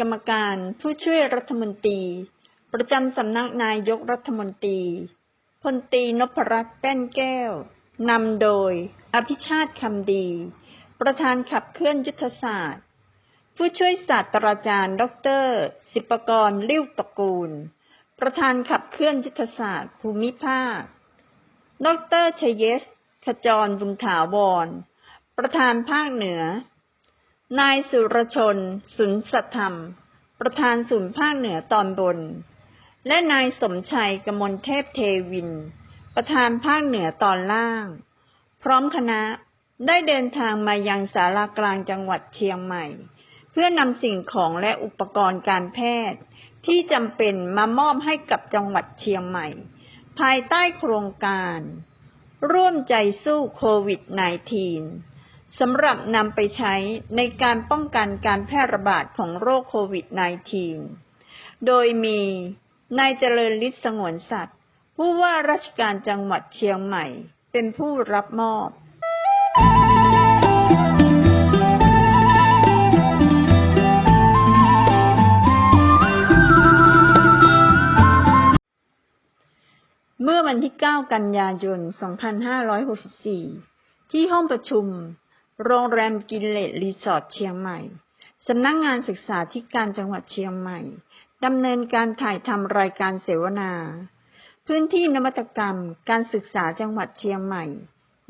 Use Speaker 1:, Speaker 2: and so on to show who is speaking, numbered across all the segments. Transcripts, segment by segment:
Speaker 1: กรรมการผู้ช่วยรัฐมนตรี ประจำสำนักนายกรัฐมนตรีพลตีนพรัตน์แป้นแก้ว นำโดย อภิชาติคำดี ประธานขับเคลื่อนยุทธศาสตร์ ผู้ช่วยศาสตราจารย์ ดร สิปกรลิ้วตระกูล ประธานขับเคลื่อนยุทธศาสตร์ ภูมิภาค ดรชเยส ขจรบุญถาวร ประธานภาคเหนือ นายสุรชน สุนสธรรม ประธานศูนย์ภาคเหนือตอนบน และนายสมชัยกมลเทพเทวิน ประธานภาคเหนือตอนล่าง พร้อมคณะได้เดินทางมายังสารากลางจังหวัดเชียงใหม่ เพื่อนำสิ่งของและอุปกรณ์การแพทย์ ที่จำเป็นมามอบให้กับจังหวัดเชียงใหม่ ภายใต้โครงการ ร่วมใจสู้โควิด -19 สำหรับนำไปใช้ในการป้องกันการแพร่ระบาดของโรคโควิด -19 โดยมีนายเจริญฤทธิ์สงวนสัตว์ ผู้ว่าราชการจังหวัดเชียงใหม่ เป็นผู้รับมอบเมื่อวันที่ 9 กันยายน 2564 ที่ห้องประชุม โรงแรมกินเลตรีสอร์ทเชียงใหม่ สำนักงงานศึกษาธิการจังหวัดเชียงใหม่ ดำเนินการถ่ายทำรายการเสวนา พื้นที่นวัตกรรม การศึกษาจังหวัดเชียงใหม่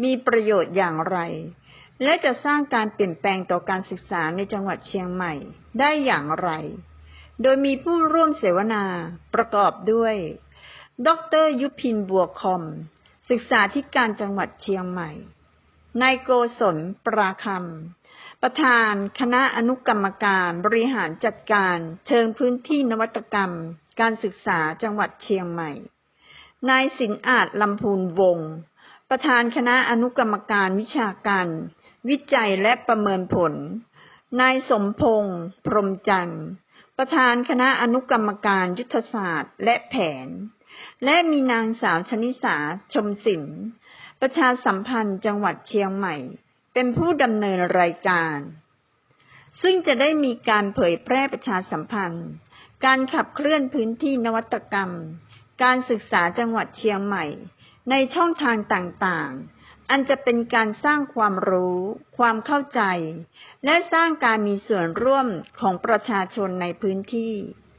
Speaker 1: มีประโยชน์อย่างไร และจะสร้างการเปลี่ยนแปลงต่อการศึกษาในจังหวัดเชียงใหม่ ได้อย่างไร โดยมีผู้ร่วมเสวนาประกอบด้วย ดรยุพินบัวคอม ศึกษาธิการจังหวัดเชียงใหม่ นายโกศลปราคำ ประธานคณะอนุกรรมการบริหารจัดการเชิงพื้นที่นวัตกรรม การศึกษาจังหวัดเชียงใหม่ นายสินอาจลำพูนวงศ์ประธานคณะอนุกรรมการวิชาการ วิจัยและประเมินผล นายสมพงษ์พรหมจันทร์ ประธานคณะอนุกรรมการยุทธศาสตร์และแผน และมีนางสาวชนิสาชมสิน ประชาสัมพันธ์จังหวัดเชียงใหม่ เป็นผู้ดำเนินรายการ ซึ่งจะได้มีการเผยแพร่ประชาสัมพันธ์ การขับเคลื่อนพื้นที่นวัตกรรม การศึกษาจังหวัดเชียงใหม่ ในช่องทางต่างๆ อันจะเป็นการสร้างความรู้ ความเข้าใจ และสร้างการมีส่วนร่วมของประชาชนในพื้นที่